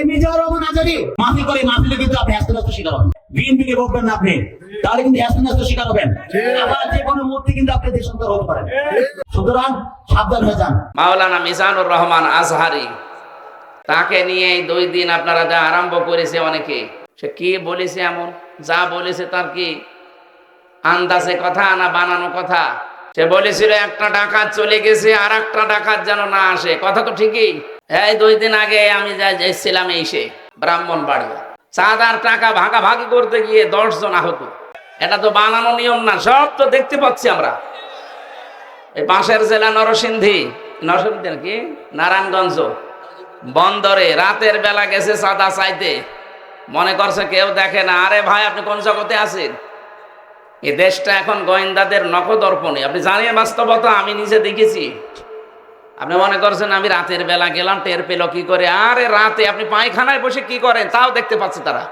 এই মিজানুর রহমান আজারি মাফি করে মাফিলে কিন্তু আপনি হ্যাস্তানাস্ত শিকার হবেন। বিএনপিকে বকবেন না আপনি তাহলে কিন্তু হ্যাস্তানাস্ত শিকার হবেন। আবার যে কোনো মুহূর্তে কিন্তু আপনি দেশান্তর হতে পারেন। সুতরাং সাবধান হয়ে যান। মাওলানা মিজানুর রহমান আজহারি তাকে নিয়ে এই দুই দিন আপনারা যা আরম্ভ করেছে অনেকে সে কি বলেছে এমন? যা বলেছে তার কি আন্দাজে কথা না বানানো কথা? সে বলেছিল একটা ডাকাত চলে গেছে আর একটা ডাকাত যেন না আসে। কথা তো ঠিকই। এই দুই দিন আগে আমি যা এসেছিলাম এসে ব্রাহ্মণ বাড়ি। চাঁদার টাকা ভাগাভাগি করতে গিয়ে দশ জন আহত। এটা তো বানানো নিয়ম না, সব তো দেখতে পাচ্ছি আমরা। এই পাশের জেলা নরসিংদী নরসিংদী কি? নারায়ণগঞ্জ। বন্দরে রাতের বেলা গেছে সাদা চাইতে। মনে করছে কেউ দেখে না, আরে ভাই, আপনি কোন জগতে আছেন? এই দেশটা এখন গোয়েন্দাদের নখদর্পণে। আপনি জানেন বাস্তবতা? আমি নিজে দেখেছি। আপনি মনে করছেন আমি রাতের বেলা গেলাম, টের পেল কি করে? আরে রাতে আপনি পায়খানায় বসে কি করেন? তাও দেখতে পাচ্ছে তারা।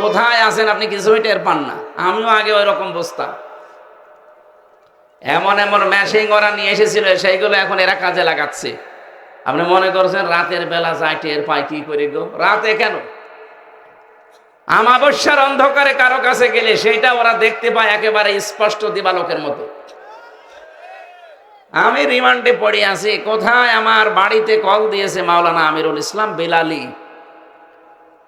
কোথায় আছেন আপনি কিছুই টের পান না। আমিও আগে ওই রকম বুঝতাম এমন এমন ম্যাশিং ওরা নিয়ে এসেছিল, সেইগুলো এখন এরা কাজে লাগাচ্ছে। আপনি মনে করছেন রাতের বেলা যায় টের পায় কি করে গো? রাতে কেন? আমাবস্যার অন্ধকারে কারও কাছে গেলে সেইটা ওরা দেখতে পায় একেবারে স্পষ্ট দিবালোকের মতো। আমি রিমান্ডে পড়ে আছি, কোথায় আমার বাড়িতে কল দিয়েছে মাওলানা আমিরুল ইসলাম বেলালি?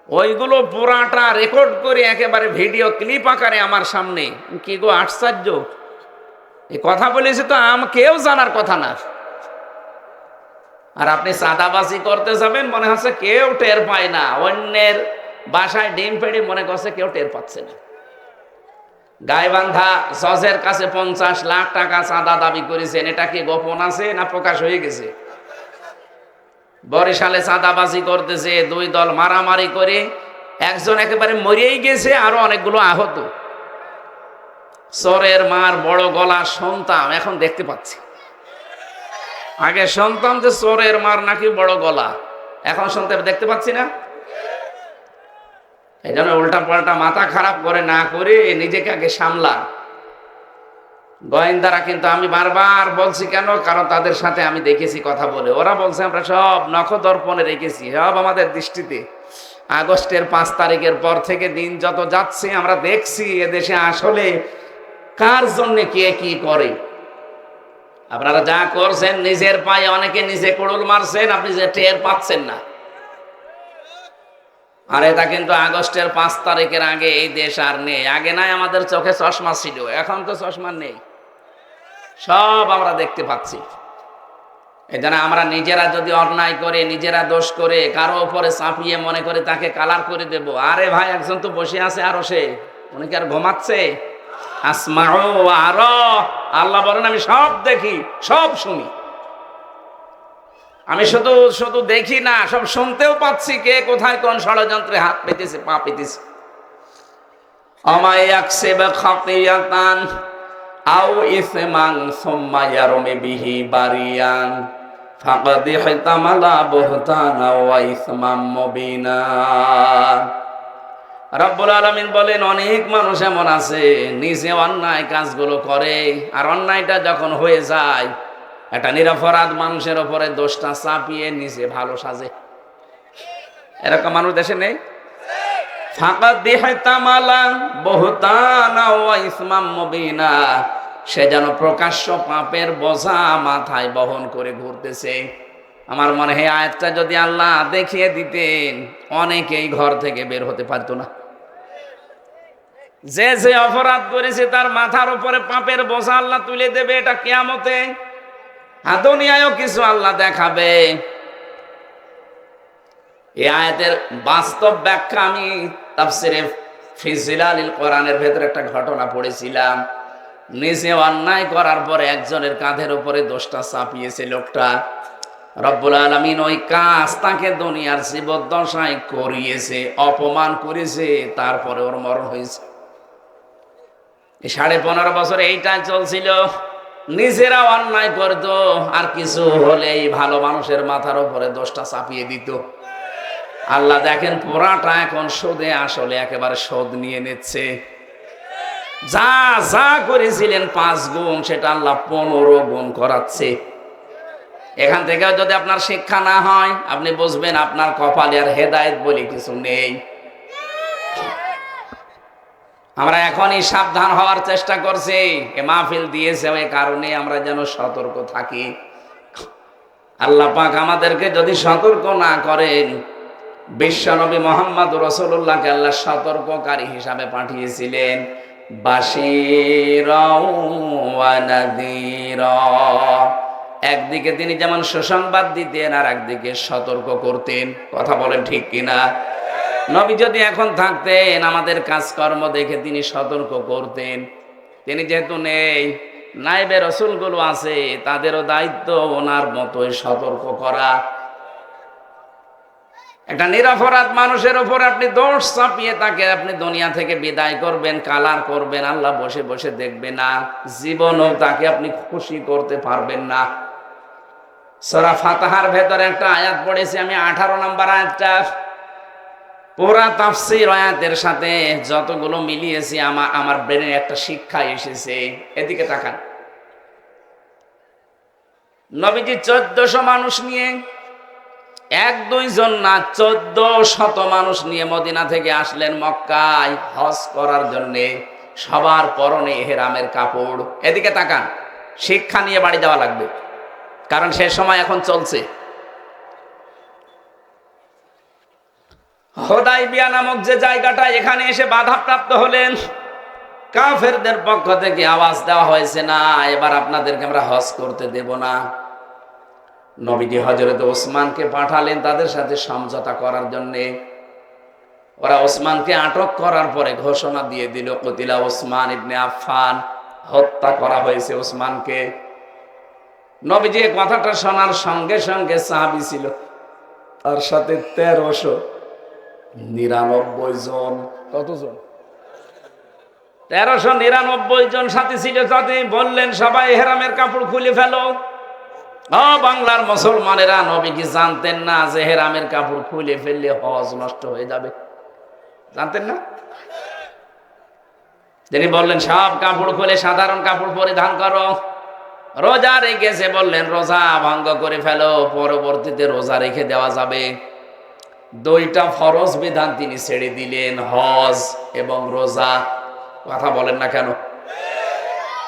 ওইগুলো পুরাটা রেকর্ড করে একেবারে ভিডিও ক্লিপ আকারে আমার সামনে। কি গো আশ্চর্য? এ কথা বলেছে তো আম কেউ জানার কথা না। আর আপনি চাঁদাবাজি করতে যাবেন, মনে হচ্ছে কেউ টের পায় না। অন্যের বাসায় ডিম পেড়ে মনে করছে কেউ টের পাচ্ছে না। গাইবান্ধা জজের কাছে পঞ্চাশ লাখ টাকা চাঁদা দাবি করেছেন। এটা কি গোপন আছে না প্রকাশ হয়ে গেছে? বরিশালে চাঁদাবাজি করতেছে, দুই দল মারামারি করে, একজন একেবারে মরিয়েই গেছে, আরও অনেকগুলো আহত। চোরের মার বড় গলা সন্তান, এখন দেখতে পাচ্ছি। আগে সন্তান যে চোরের মার নাকি বড় গলা, এখন শুনতে দেখতে পাচ্ছি না? এই জন্য উল্টা পাল্টা মাথা খারাপ করে না করে নিজেকে আগে সামলা। গোয়েন্দারা কিন্তু আমি বারবার বলছি, কেন? কারণ তাদের সাথে আমি দেখেছি কথা বলে। ওরা বলছে, আমরা সব নখদর্পণে রেখেছি, সব আমাদের দৃষ্টিতে। আগস্টের পাঁচ তারিখের পর থেকে দিন যত যাচ্ছে, আমরা দেখছি এদেশে আসলে কার জন্য কে কি করে। আপনারা যা করছেন, নিজের পায়ে অনেকে নিজে কুড়ুল মারছেন, আপনি যে টের পাচ্ছেন না। আর এটা কিন্তু আগস্টের পাঁচ তারিখের আগে এই দেশ আর নেই। আগে নাই, আমাদের চোখে চশমা ছিল, এখন তো চশমা নেই। সব আমরা দেখতে পাচ্ছি। এই আমরা নিজেরা যদি অন্যায় করে, নিজেরা দোষ করে, কারও ওপরে চাপিয়ে মনে করে তাকে কালার করে দেব। আরে ভাই, একজন তো বসে আছে আরও সে। উনি কি আর ঘুমাচ্ছে? আসমাও আরও। আল্লাহ বলেন, আমি সব দেখি, সব শুনি। আমি শুধু শুধু দেখি না, সব শুনতেও পাচ্ছি কে কোথায় কোন ষড়যন্ত্রে হাত পেতেছে, পা পেতেছে। বলেন, অনেক মানুষ এমন আছে, নিজে অন্যায় কাজগুলো করে, আর অন্যায়টা যখন হয়ে যায় একটা নিরপরাধ মানুষের ওপরে দোষটা চাপিয়ে নিজে ভালো সাজে। এরকম মানুষ দেশে নেই? ফাঁকা দেহায় তামালা, বহুতানা সে যেন প্রকাশ্য পাপের বোঝা মাথায় বহন করে ঘুরতেছে। আমার মনে হয় আয়াতটা যদি আল্লাহ দেখিয়ে দিতেন, অনেকেই ঘর থেকে বের হতে পারতো না। যে যে অপরাধ করেছে, তার মাথার উপরে পাপের বোঝা আল্লাহ তুলে দেবে এটা কেয়ামতে। দুনিয়ায়ও কিছু আল্লাহ দেখাবে। এই আয়াতের বাস্তব ব্যাখ্যা আমি তাফসিরে ফিজিলালিল কোরআনের ভেতরে একটা ঘটনা পড়েছিলাম। নিজে অন্যায় করার পরে একজনের কাঁধের উপরে দোষটা চাপিয়েছে লোকটা। রব্বুল আলমিন ওই কাজ তাকে দুনিয়ার জীবদ্দশায় করিয়েছে, অপমান করেছে, তারপরে ওর মরণ হয়েছে। সাড়ে পনেরো বছর এইটা চলছিল। নিজেরা অন্যায় করত, আর কিছু হলেই ভালো মানুষের মাথার উপরে দোষটা চাপিয়ে দিত। আল্লাহ দেখেন পোড়াটা এখন সোদে আসলে একেবারে সোদ নিয়ে নিচ্ছে। যা যা করেছিলেন পাঁচ গুণ, সেটা আল্লাহ পনেরো গুণ করাচ্ছে। এখান থেকেও যদি আপনার শিক্ষা না হয়, আপনি বুঝবেন আপনার কপালে আর হেদায়েত বলে কিছু নেই। আমরা এখনই সাবধান হওয়ার চেষ্টা করছি। এ মাহফিল দিয়েছে ওই কারণে আমরা যেন সতর্ক থাকি। আল্লাহ পাক আমাদেরকে যদি সতর্ক না করেন, বিশ্বনবী মোহাম্মদ রসুল্লাহকে আল্লাহ সতর্ককারী হিসাবে পাঠিয়েছিলেন। একদিকে তিনি যেমন সুসংবাদ দিতেন আর একদিকে সতর্ক করতেন। কথা বলেন ঠিক কিনা? নবী যদি এখন থাকতেন, আমাদের কাজকর্ম দেখে তিনি সতর্ক করতেন। তিনি যেহেতু নেই নাইবে রসুলগুলো আছে, তাদেরও দায়িত্ব ওনার মতোই সতর্ক করা। একটা নিরাপরাধ মানুষের ওপর আপনি দোষ চাপিয়ে তাকে আপনি দুনিয়া থেকে বিদায় করবেন, কালার করবেন, আল্লাহ বসে বসে দেখবে না, জীবনও তাকে আপনি খুশি করতে পারবেন না। সরা ফাতাহার ভেতরে একটা আয়াত পড়েছি আমি, আঠারো নাম্বার আয়াতটা। পুরা তাফসির আয়াতের সাথে যতগুলো মিলিয়েছি আমার আমার ব্রেনে একটা শিক্ষা এসেছে। এদিকে তাকান। নবীজি চোদ্দশো মানুষ নিয়ে, এক দুইজন না চোদ্দ শত মানুষ নিয়ে মদিনা থেকে আসলেন মক্কায় হজ করার জন্য। সবার পরনে হেরামের কাপড়। এদিকে তাকান। শিক্ষা নিয়ে বাড়ি যাওয়া লাগবে। কারণ সে সময় এখন চলছে। হোদাই বিয়া নামক যে জায়গাটা এখানে এসে বাধাপ্রাপ্ত হলেন, কাফেরদের পক্ষ থেকে আওয়াজ দেওয়া হয়েছে, না, এবার আপনাদেরকে আমরা হজ করতে দেব না। নবীজি হজরত ওসমানকে পাঠালেন তাদের সাথে সমঝোতা করার জন্যে। ওরা ওসমানকে আটক করার পরে ঘোষণা দিয়ে দিল, কতিলা ওসমান ইবনে আফফান, হত্যা করা হয়েছে ওসমানকে। নবীজি কথাটা শোনার সঙ্গে সঙ্গে সাহাবি ছিল, তার সাথে তেরোশো নিরানব্বই জন। কতজন? তেরোশো নিরানব্বই জন সাথী ছিল সাথে বললেন সবাই হেরামের কাপড় খুলে ফেলো। ও বাংলার মুসলমানেরা নবী কি জানতেন না যে হেরামের কাপড় খুলে ফেললে হজ নষ্ট হয়ে যাবে। জানতেন না? তিনি বললেন সব কাপড় খুলে সাধারণ কাপড় পরিধান করো। রোজা রেখেছে বললেন রোজা ভঙ্গ করে ফেলো পরবর্তীতে রোজা রেখে দেওয়া যাবে। দুইটা ফরজ বিধান তিনি ছেড়ে দিলেন, হজ এবং রোজা। কথা বলেন না কেন?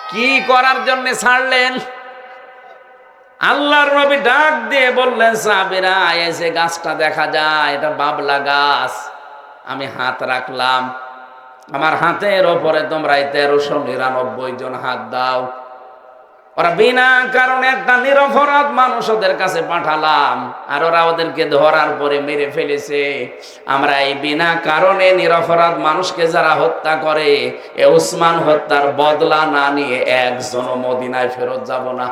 কি করার জন্য ছাড়লেন? আল্লাহর নবী ডাক দিয়ে বললেন, সাহাবীরা এসে গাছটা দেখা যায়, এটা বাবলা গাছ। আমি হাত রাখলাম। আমার হাতের ওপরে তোমরা এই তেরোশো নিরানব্বই জন হাত দাও। ওরা বিনা কারণে একটা নিরপরাধ মানুষ ওদের কাছে পাঠালাম, আর ওরা ওদেরকে ধরার পরে মেরে ফেলেছে। আমরা এই বিনা কারণে নিরপরাধ মানুষকে যারা হত্যা করে, এ উসমান হত্যার বদলা না নিয়ে একজন মদিনায় ফেরত যাব না।